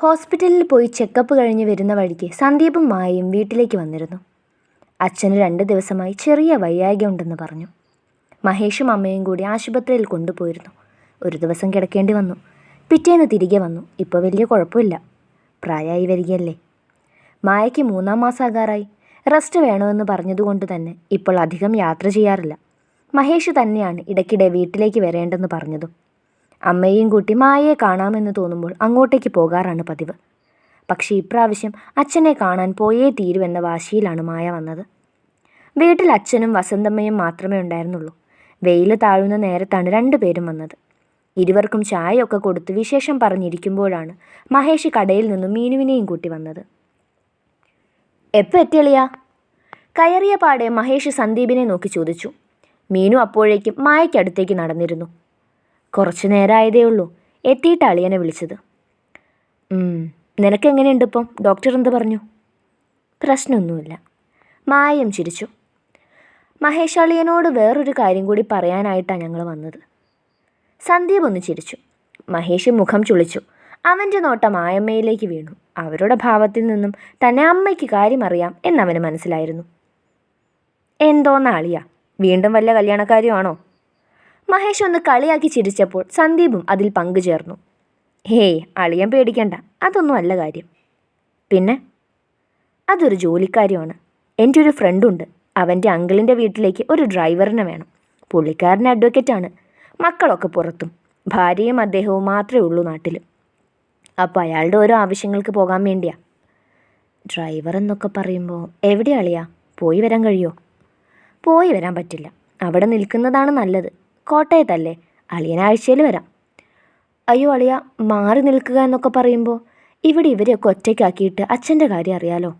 ഹോസ്പിറ്റലിൽ പോയി ചെക്കപ്പ് കഴിഞ്ഞ് വരുന്ന വഴിക്ക് സന്ദീപും മായയും വീട്ടിലേക്ക് വന്നിരുന്നു. അച്ഛന് രണ്ട് ദിവസമായി ചെറിയ വയ്യായ്ക ഉണ്ടെന്ന് പറഞ്ഞു. മഹേഷും അമ്മയും കൂടി ആശുപത്രിയിൽ കൊണ്ടുപോയിരുന്നു. ഒരു ദിവസം കിടക്കേണ്ടി വന്നു. പിറ്റേന്ന് തിരികെ വന്നു. ഇപ്പോൾ വലിയ കുഴപ്പമില്ല. പ്രായമായി വരികയല്ലേ. മായയ്ക്ക് മൂന്നാം മാസമാകാറായി റെസ്റ്റ് വേണമെന്ന് പറഞ്ഞതുകൊണ്ട് തന്നെ ഇപ്പോൾ അധികം യാത്ര ചെയ്യാറില്ല. മഹേഷ് തന്നെയാണ് ഇടയ്ക്കിടെ വീട്ടിലേക്ക് വരേണ്ടെന്ന് പറഞ്ഞതും. അമ്മയെയും കൂട്ടി മായയെ കാണാമെന്ന് തോന്നുമ്പോൾ അങ്ങോട്ടേക്ക് പോകാറാണ് പതിവ്. പക്ഷേ ഇപ്രാവശ്യം അച്ഛനെ കാണാൻ പോയേ തീരുവെന്ന വാശിയിലാണ് മായ വന്നത്. വീട്ടിൽ അച്ഛനും വസന്തമ്മയും മാത്രമേ ഉണ്ടായിരുന്നുള്ളൂ. വെയിൽ താഴുന്ന നേരത്താണ് രണ്ടുപേരും വന്നത്. ഇരുവർക്കും ചായയൊക്കെ കൊടുത്ത് വിശേഷം പറഞ്ഞിരിക്കുമ്പോഴാണ് മഹേഷ് കടയിൽ നിന്നും മീനുവിനെയും കൂട്ടി വന്നത്. എപ്പോൾ എത്തിയളിയാ? കയറിയ പാടെ മഹേഷ് സന്ദീപിനെ നോക്കി ചോദിച്ചു. മീനു അപ്പോഴേക്കും മായയ്ക്കടുത്തേക്ക് നടന്നിരുന്നു. കുറച്ചു നേരമായതേ ഉള്ളൂ. എത്തിയിട്ട് അളിയനെ വിളിച്ചത്. "ഉം, നിനക്കെങ്ങനെയുണ്ട് ഇപ്പം ഡോക്ടർ എന്ത് പറഞ്ഞു? പ്രശ്നമൊന്നുമില്ല. മായം ചിരിച്ചു. മഹേഷ് അളിയനോട് വേറൊരു കാര്യം കൂടി പറയാനായിട്ടാണ് ഞങ്ങൾ വന്നത്. സന്ദീപ് ഒന്ന് ചിരിച്ചു. മഹേഷ് മുഖം ചുളിച്ചു. അവന്റെ നോട്ടം ആയമ്മയിലേക്ക് വീണു. അവരുടെ ഭാവത്തിൽ നിന്നും തന്നെ അമ്മയ്ക്ക് കാര്യമറിയാം എന്നവന് മനസ്സിലായിരുന്നു. എന്തോന്നാളിയ വീണ്ടും വല്ല കല്യാണക്കാരിയാണോ? മഹേഷ് ഒന്ന് കളിയാക്കി ചിരിച്ചപ്പോൾ സന്ദീപും അതിൽ പങ്കുചേർന്നു. ഹേയ് അളിയൻ പേടിക്കണ്ട. അതൊന്നും അല്ല കാര്യം. പിന്നെ? അതൊരു ജോലിക്കാര്യമാണ് എന്റെ ഒരു ഫ്രണ്ടുണ്ട്. അവന്റെ അങ്കിളിന്റെ വീട്ടിലേക്ക് ഒരു ഡ്രൈവറിനെ വേണം. പുള്ളിക്കാരൻ അഡ്വക്കേറ്റാണ്. മക്കളൊക്കെ പുറത്തും. ഭാര്യയും അദ്ദേഹവും മാത്രമേ ഉള്ളൂ നാട്ടിൽ. അപ്പോൾ അയാളുടെ ഓരോ ആവശ്യങ്ങൾക്ക് പോകാൻ വേണ്ടിയാ. ഡ്രൈവർ എന്നൊക്കെ പറയുമ്പോൾ എവിടെയാളിയാ പോയി വരാൻ കഴിയുമോ പോയി വരാൻ പറ്റില്ല. അവിടെ നിൽക്കുന്നതാണ് നല്ലത്. കോട്ടയത്തല്ലേ? അളിയനാഴ്ചയിൽ വരാം. അയ്യോ അളിയ മാറി നിൽക്കുക എന്നൊക്കെ പറയുമ്പോൾ ഇവിടെ ഇവരെയൊക്കെ ഒറ്റയ്ക്കാക്കിയിട്ട് അച്ഛന്റെ കാര്യം അറിയാലോ?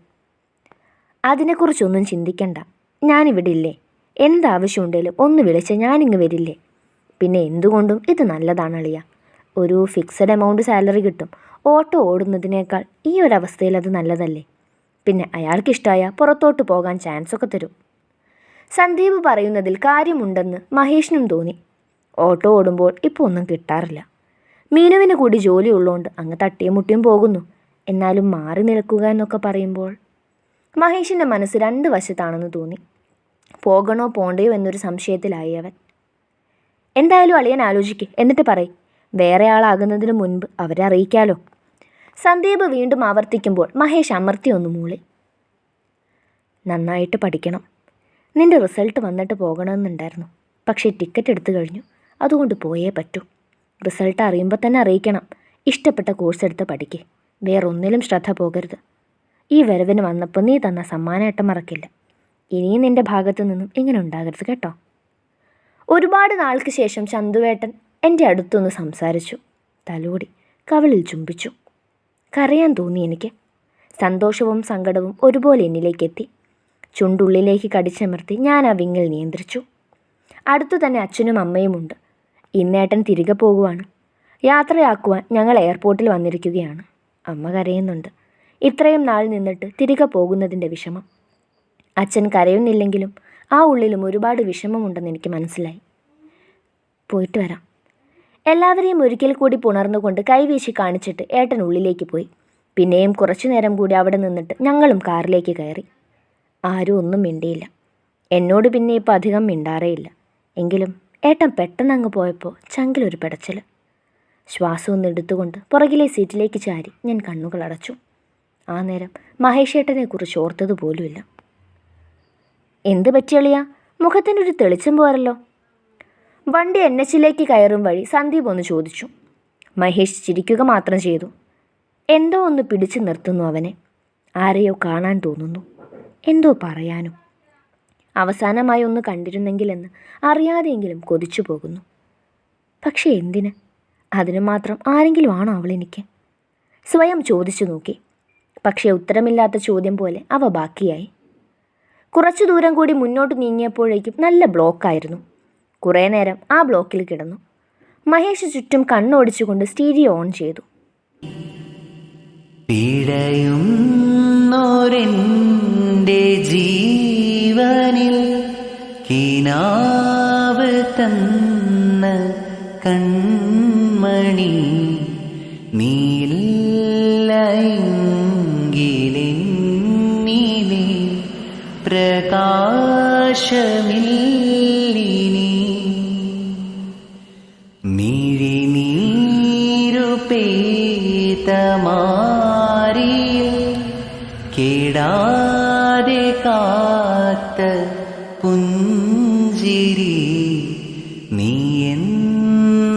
അതിനെക്കുറിച്ചൊന്നും ചിന്തിക്കണ്ട. ഞാനിവിടെ ഇല്ലേ. എന്താവശ്യമുണ്ടെങ്കിലും ഒന്ന് വിളിച്ച് ഞാനിങ്ങ് വരില്ലേ? പിന്നെ എന്തുകൊണ്ടും ഇത് നല്ലതാണ് അളിയ. ഒരു ഫിക്സഡ് എമൗണ്ട് സാലറി കിട്ടും. ഓട്ടോ ഓടുന്നതിനേക്കാൾ ഈ ഒരവസ്ഥയിൽ അത് നല്ലതല്ലേ? പിന്നെ അയാൾക്കിഷ്ടമായ പുറത്തോട്ട് പോകാൻ ചാൻസൊക്കെ തരും. സന്ദീപ് പറയുന്നതിൽ കാര്യമുണ്ടെന്ന് മഹേഷിനും തോന്നി. ഓട്ടോ ഓടുമ്പോൾ ഇപ്പോൾ ഒന്നും കിട്ടാറില്ല. മീനുവിന് കൂടി ജോലി ഉള്ളതുകൊണ്ട് അങ്ങ് തട്ടിയും മുട്ടിയും പോകുന്നു. എന്നാലും മാറി നിൽക്കുക എന്നൊക്കെ പറയുമ്പോൾ മഹേഷിന്റെ മനസ്സ് രണ്ട് വശത്താണെന്ന് തോന്നി. പോകണോ പോണ്ടയോ എന്നൊരു സംശയത്തിലായി അവൻ. എന്തായാലും അളിയൻ ആലോചിക്ക് എന്നിട്ട് പറയ്. വേറെ ആളാകുന്നതിന് മുൻപ് അവരെ അറിയിക്കാലോ. സന്ദീപ് വീണ്ടും ആവർത്തിക്കുമ്പോൾ മഹേഷ് അമർത്തി ഒന്ന് മൂളി. നന്നായിട്ട് പഠിക്കണം. നിന്റെ റിസൾട്ട് വന്നിട്ട് പോകണമെന്നുണ്ടായിരുന്നു. പക്ഷേ ടിക്കറ്റ് എടുത്തു കഴിഞ്ഞു. അതുകൊണ്ട് പോയേ പറ്റൂ. റിസൾട്ട് അറിയുമ്പോൾ തന്നെ അറിയിക്കണം. ഇഷ്ടപ്പെട്ട കോഴ്സ് എടുത്ത് പഠിക്ക്. വേറൊന്നിലും ശ്രദ്ധ പോകരുത്. ഈ വരവിന് വന്നപ്പോൾ നീ തന്ന സമ്മാനമായിട്ട് മറക്കില്ല. ഇനിയും നിന്റെ ഭാഗത്തു നിന്നും ഇങ്ങനെ ഉണ്ടാകരുത് കേട്ടോ. ഒരുപാട് നാൾക്ക് ശേഷം ചന്തുവേട്ടൻ എന്റെ അടുത്തൊന്ന് സംസാരിച്ചു. തലോടി കവളിൽ ചുംബിച്ചു. കരയാൻ തോന്നി എനിക്ക്. സന്തോഷവും സങ്കടവും ഒരുപോലെ എന്നിലേക്ക് എത്തി. ചുണ്ടുള്ളിലേക്ക് കടിച്ചമർത്തി ഞാൻ ആ വിങ്ങൽ നിയന്ത്രിച്ചു. അടുത്തു തന്നെ അച്ഛനും അമ്മയുമുണ്ട്. ഇന്നേട്ടൻ തിരികെ പോകുവാണ്. യാത്രയാക്കുവാൻ ഞങ്ങൾ എയർപോർട്ടിൽ വന്നിരിക്കുകയാണ്. അമ്മ കരയുന്നുണ്ട്. ഇത്രയും നാൾ നിന്നിട്ട് തിരികെ പോകുന്നതിന്റെ വിഷമം. അച്ഛൻ കരയുന്നില്ലെങ്കിലും ആ ഉള്ളിലും ഒരുപാട് വിഷമമുണ്ടെന്ന് എനിക്ക് മനസ്സിലായി. പോയിട്ട് വരാം. എല്ലാവരെയും ഒരിക്കൽ കൂടി പുണർന്നുകൊണ്ട് കൈവീശി കാണിച്ചിട്ട് ഏട്ടൻ ഉള്ളിലേക്ക് പോയി. പിന്നെയും കുറച്ചു നേരം കൂടി അവിടെ നിന്നിട്ട് ഞങ്ങളും കാറിലേക്ക് കയറി. ആരും ഒന്നും മിണ്ടിയില്ല. എന്നോട് പിന്നെ ഇപ്പോൾ അധികം മിണ്ടാറേയില്ല. എങ്കിലും ഏട്ടൻ പെട്ടെന്ന് അങ്ങ് പോയപ്പോൾ ചങ്കിലൊരു പിടച്ചൽ. ശ്വാസം ഒന്ന് എടുത്തുകൊണ്ട് പുറകിലെ സീറ്റിലേക്ക് ചാരി ഞാൻ കണ്ണുകൾ അടച്ചു. ആ നേരം മഹേഷ് ഏട്ടനെ കുറിച്ച് ഓർത്തത് പോലുമില്ല. എന്ത് പറ്റിയളിയാ മുഖത്തിനൊരു തെളിച്ചം പോരല്ലോ. വണ്ടി എൻ എച്ചിലേക്ക് കയറും വഴി സന്ദീപ് ഒന്ന് ചോദിച്ചു. മഹേഷ് ചിരിക്കുക മാത്രം ചെയ്തു. എന്തോ ഒന്ന് പിടിച്ചു നിർത്തുന്നു അവനെ. ആരെയോ കാണാൻ തോന്നുന്നു. എന്തോ പറയാനും. അവസാനമായി ഒന്ന് കണ്ടിരുന്നെങ്കിലെന്ന് അറിയാതെയെങ്കിലും കൊതിച്ചു പോകുന്നു. പക്ഷേ എന്തിന്? അതിനു മാത്രം ആരെങ്കിലും ആണോ അവളെനിക്ക് സ്വയം ചോദിച്ചു നോക്കി. പക്ഷേ ഉത്തരമില്ലാത്ത ചോദ്യം പോലെ അവ ബാക്കിയായി. കുറച്ചു ദൂരം കൂടി മുന്നോട്ട് നീങ്ങിയപ്പോഴേക്കും നല്ല ബ്ലോക്കായിരുന്നു. കുറേ നേരം ആ ബ്ലോക്കിൽ കിടന്നു. മഹേഷ് ചുറ്റും കണ്ണോടിച്ചുകൊണ്ട് സ്റ്റീരിയോ ഓൺ ചെയ്തു. പിടയുന്നോരെന്റെ कणिल्लिङ्गिलि प्रकाशमिलिनीरिनि रूपे तमारि केडात्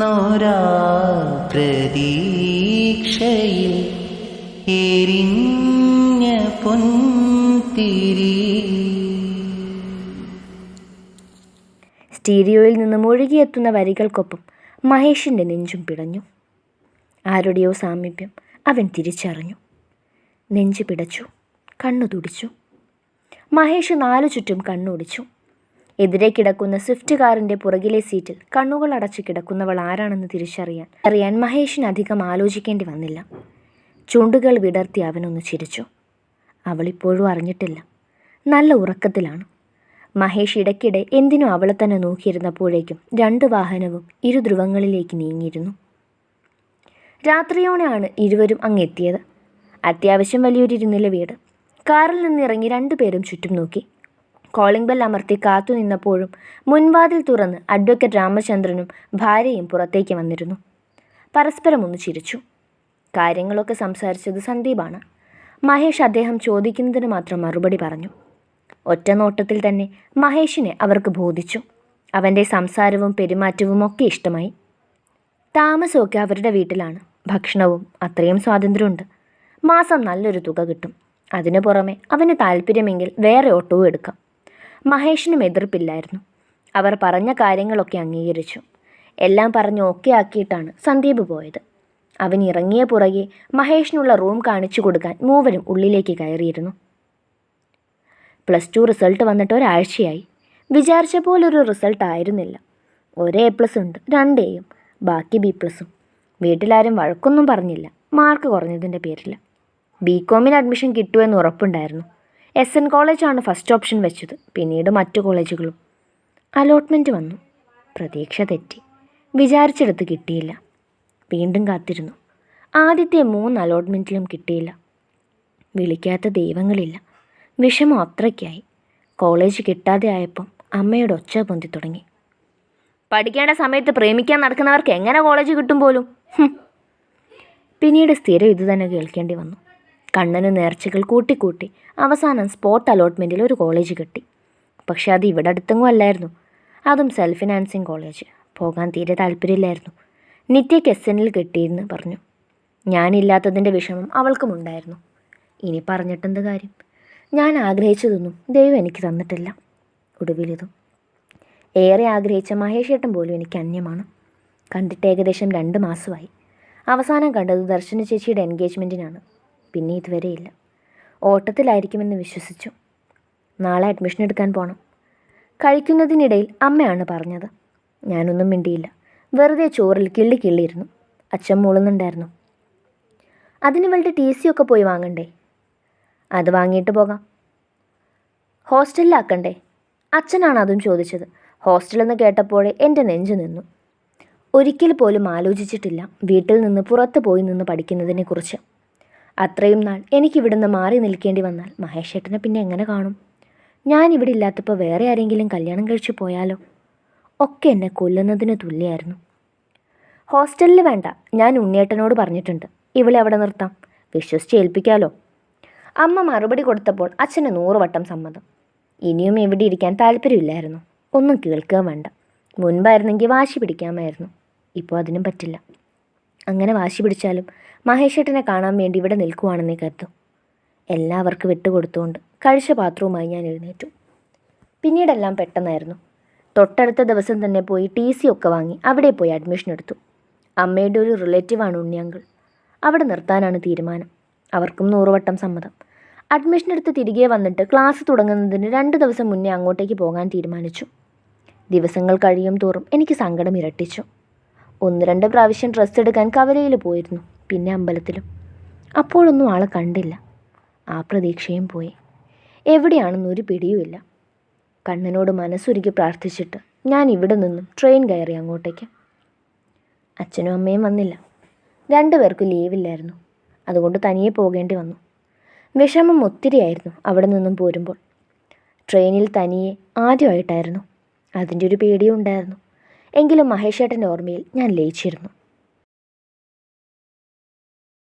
എന്നൊരാ പ്രതീക്ഷയിൽ എരിഞ്ഞ പൊൻതിരി. സ്റ്റീരിയോയിൽ നിന്ന് മുഴുകിയെത്തുന്ന വരികൾക്കൊപ്പം മഹേഷിന്റെ നെഞ്ചും പിടഞ്ഞു. ആരുടെയോ സാമീപ്യം അവൻ തിരിച്ചറിഞ്ഞു. നെഞ്ചു പിടച്ചു കണ്ണു തുടിച്ചു. മഹേഷ് നാലു ചുറ്റും കണ്ണോടിച്ചു. എതിരെ കിടക്കുന്ന സ്വിഫ്റ്റ് കാറിന്റെ പുറകിലെ സീറ്റിൽ കണ്ണുകൾ അടച്ചു കിടക്കുന്നവൾ ആരാണെന്ന് തിരിച്ചറിയാൻ അറിയാൻ മഹേഷിന് അധികം ആലോചിക്കേണ്ടി വന്നില്ല. ചുണ്ടുകൾ വിടർത്തി അവനൊന്ന് ചിരിച്ചു. അവളിപ്പോഴും അറിഞ്ഞിട്ടില്ല. നല്ല ഉറക്കത്തിലാണ്. മഹേഷ് ഇടയ്ക്കിടെ എന്തിനോ അവളെ തന്നെ നോക്കിയിരുന്നപ്പോഴേക്കും രണ്ട് വാഹനവും ഇരു ധ്രുവങ്ങളിലേക്ക് നീങ്ങിയിരുന്നു. രാത്രിയോടെയാണ് ഇരുവരും അങ്ങെത്തിയത് അത്യാവശ്യം വലിയൊരു ഇരുനില വീട്. കാറിൽ നിന്നിറങ്ങി രണ്ടുപേരും ചുറ്റും നോക്കി കോളിംഗ് ബെൽ അമർത്തി കാത്തുനിന്നപ്പോഴും മുൻവാതിൽ തുറന്ന് അഡ്വക്കേറ്റ് രാമചന്ദ്രനും ഭാര്യയും പുറത്തേക്ക് വന്നിരുന്നു. പരസ്പരം ഒന്ന് ചിരിച്ചു. കാര്യങ്ങളൊക്കെ സംസാരിച്ചത് സന്ദീപാണ്. മഹേഷ് അദ്ദേഹം ചോദിക്കുന്നതിന് മാത്രം മറുപടി പറഞ്ഞു. ഒറ്റ നോട്ടത്തിൽ തന്നെ മഹേഷിനെ അവർക്ക് ബോധിച്ചു. അവന്റെ സംസാരവും പെരുമാറ്റവും ഒക്കെ ഇഷ്ടമായി. താമസമൊക്കെ അവരുടെ വീട്ടിലാണ്. ഭക്ഷണവും അത്രയും സ്വാതന്ത്ര്യമുണ്ട്. മാസം നല്ലൊരു തുക കിട്ടും. അതിനു പുറമെ അവന് താല്പര്യമെങ്കിൽ വേറെ ഓട്ടവും എടുക്കാം. മഹേഷിനും എതിർപ്പില്ലായിരുന്നു. അവർ പറഞ്ഞ കാര്യങ്ങളൊക്കെ അംഗീകരിച്ചു. എല്ലാം പറഞ്ഞ് ഓക്കെ ആക്കിയിട്ടാണ് സന്ദീപ് പോയത്. അവൻ ഇറങ്ങിയ പുറകെ മഹേഷിനുള്ള റൂം കാണിച്ചു കൊടുക്കാൻ മൂവരും ഉള്ളിലേക്ക് കയറിയിരുന്നു. പ്ലസ് ടു റിസൾട്ട് വന്നിട്ട് ഒരാഴ്ചയായി. വിചാരിച്ച പോലൊരു റിസൾട്ട് ആയിരുന്നില്ല. ഒരേ എ പ്ലസ് ഉണ്ട് രണ്ടേയും ബാക്കി ബി പ്ലസും വീട്ടിലാരും വഴക്കൊന്നും പറഞ്ഞില്ല. മാർക്ക് കുറഞ്ഞതിന്റെ പേരിൽ ബി കോമിന് അഡ്മിഷൻ കിട്ടുമെന്ന് ഉറപ്പുണ്ടായിരുന്നു. എസ് എൻ കോളേജാണ് ഫസ്റ്റ് ഓപ്ഷൻ വെച്ചത്. പിന്നീട് മറ്റു കോളേജുകളും. അലോട്ട്മെന്റ് വന്നു. പ്രതീക്ഷ തെറ്റി. വിചാരിച്ചെടുത്ത് കിട്ടിയില്ല. വീണ്ടും കാത്തിരുന്നു. ആദ്യത്തെ മൂന്ന് അലോട്ട്മെന്റിലും കിട്ടിയില്ല. വിളിക്കാത്ത ദൈവങ്ങളില്ല. വിഷമം അത്രയ്ക്കായി. കോളേജ് കിട്ടാതെ ആയപ്പം അമ്മയുടെ ഒച്ച പൊന്തി തുടങ്ങി. പഠിക്കേണ്ട സമയത്ത് പ്രേമിക്കാൻ നടക്കുന്നവർക്ക് എങ്ങനെ കോളേജ് കിട്ടും പോലും? പിന്നീട് സ്ഥിരം ഇതുതന്നെ കേൾക്കേണ്ടി വന്നു. കണ്ണന് നേർച്ചകൾ കൂട്ടിക്കൂട്ടി. അവസാനം സ്പോട്ട് അലോട്ട്മെന്റിൽ ഒരു കോളേജ് കിട്ടി. പക്ഷെ അത് ഇവിടെ അടുത്തെങ്ങും അല്ലായിരുന്നു. അതും സെൽഫ് ഫിനാൻസിങ് കോളേജ്. പോകാൻ തീരെ താല്പര്യമില്ലായിരുന്നു. നിത്യയ്ക്ക് എസ് എനിൽ കിട്ടിയെന്ന് പറഞ്ഞു. ഞാനില്ലാത്തതിന്റെ വിഷമം അവൾക്കും ഉണ്ടായിരുന്നു. ഇനി പറഞ്ഞിട്ടെന്ത് കാര്യം? ഞാൻ ആഗ്രഹിച്ചതൊന്നും ദൈവം എനിക്ക് തന്നിട്ടില്ല. ഒടുവിലിതും ഏറെ ആഗ്രഹിച്ച മഹേഷേട്ടൻ പോലും എനിക്ക് അന്യമാണ്. കണ്ടിട്ട് ഏകദേശം രണ്ട് മാസമായി. അവസാനം കണ്ടത് ദർശന ചേച്ചിയുടെ എൻഗേജ്മെന്റിനാണ് പിന്നെ ഇതുവരെയില്ല ഓട്ടത്തിലായിരിക്കുമെന്ന് വിശ്വസിച്ചു. നാളെ അഡ്മിഷൻ എടുക്കാൻ പോകണം കഴിക്കുന്നതിനിടയിൽ അമ്മയാണ് പറഞ്ഞത്. ഞാനൊന്നും മിണ്ടിയില്ല. വെറുതെ ചോറിൽ കിള്ളി കിള്ളിയിരുന്നു. അച്ഛൻ മൂളുന്നുണ്ടായിരുന്നു. അതിന് വേണ്ടി ടി സി ഒക്കെ പോയി വാങ്ങണ്ടേ? അത് വാങ്ങിയിട്ട് പോകാം. ഹോസ്റ്റലിലാക്കണ്ടേ? അച്ഛനാണ് അതും ചോദിച്ചത്. ഹോസ്റ്റലെന്ന് കേട്ടപ്പോഴേ എന്റെ നെഞ്ചു നിന്നു. ഒരിക്കൽ പോലും ആലോചിച്ചിട്ടില്ല വീട്ടിൽ നിന്ന് പുറത്ത് പോയി നിന്ന് പഠിക്കുന്നതിനെക്കുറിച്ച്. അത്രയും നാൾ എനിക്കിവിടുന്ന് മാറി നിൽക്കേണ്ടി വന്നാൽ മഹേഷേട്ടനെ പിന്നെ എങ്ങനെ കാണും? ഞാൻ ഇവിടെ ഇല്ലാത്തപ്പോൾ വേറെ ആരെങ്കിലും കല്യാണം കഴിച്ചു പോയാലോ? ഒക്കെ എന്നെ കൊല്ലുന്നതിന് തുല്യമായിരുന്നു ഹോസ്റ്റലിൽ വേണ്ട ഞാൻ ഉണ്ണിയേട്ടനോട് പറഞ്ഞിട്ടുണ്ട്. ഇവളെ അവിടെ നിർത്താം. വിശ്വസിച്ച് ഏൽപ്പിക്കാലോ? അമ്മ മറുപടി കൊടുത്തപ്പോൾ അച്ഛന് നൂറുവട്ടം സമ്മതം. ഇനിയും ഇവിടെ ഇരിക്കാൻ താല്പര്യമില്ലായിരുന്നു. ഒന്നും കേൾക്കുക വേണ്ട. മുൻപായിരുന്നെങ്കിൽ വാശി പിടിക്കാമായിരുന്നു. ഇപ്പോൾ അതിനും പറ്റില്ല. അങ്ങനെ വാശി പിടിച്ചാലും മഹേഷേട്ടനെ കാണാൻ വേണ്ടി ഇവിടെ നിൽക്കുവാണെന്നേ കരുതും എല്ലാവർക്കും വിട്ടുകൊടുത്തുകൊണ്ട് കഴിച്ച പാത്രവുമായി ഞാൻ എഴുന്നേറ്റു. പിന്നീടെല്ലാം പെട്ടെന്നായിരുന്നു. തൊട്ടടുത്ത ദിവസം തന്നെ പോയി ടി സി ഒക്കെ വാങ്ങി അവിടെ പോയി അഡ്മിഷൻ എടുത്തു. അമ്മയുടെ ഒരു റിലേറ്റീവാണ് ഉണ്ണിയങ്കിൾ അവിടെ നിർത്താനാണ് തീരുമാനം. അവർക്കും നൂറുവട്ടം സമ്മതം. അഡ്മിഷൻ എടുത്ത് തിരികെ വന്നിട്ട് ക്ലാസ് തുടങ്ങുന്നതിന് രണ്ട് ദിവസം മുന്നേ അങ്ങോട്ടേക്ക് പോകാൻ തീരുമാനിച്ചു. ദിവസങ്ങൾ കഴിയും തോറും എനിക്ക് സങ്കടം ഇരട്ടിച്ചു. ഒന്ന് രണ്ട് പ്രാവശ്യം ഡ്രസ്സ് എടുക്കാൻ കവലയിൽ പോയിരുന്നു പിന്നെ അമ്പലത്തിലും. അപ്പോഴൊന്നും ആളെ കണ്ടില്ല. ആ പ്രതീക്ഷയും പോയി. എവിടെയാണെന്നൊരു പിടിയുമില്ല. കണ്ണനോട് മനസ്സുരുക്കി പ്രാർത്ഥിച്ചിട്ട് ഞാൻ ഇവിടെ നിന്നും ട്രെയിൻ കയറി അങ്ങോട്ടേക്ക്. അച്ഛനും അമ്മയും വന്നില്ല. രണ്ടുപേർക്കും ലീവില്ലായിരുന്നു അതുകൊണ്ട് തനിയെ പോകേണ്ടി വന്നു. വിഷമം ഒത്തിരിയായിരുന്നു അവിടെ നിന്നും പോരുമ്പോൾ. ട്രെയിനിൽ തനിയെ ആദ്യമായിട്ടായിരുന്നു. അതിന്റെ ഒരു പേടിയും ഉണ്ടായിരുന്നു. എങ്കിലും മഹേഷേട്ടന്റെ ഓർമ്മയിൽ ഞാൻ ലയിച്ചിരുന്നു.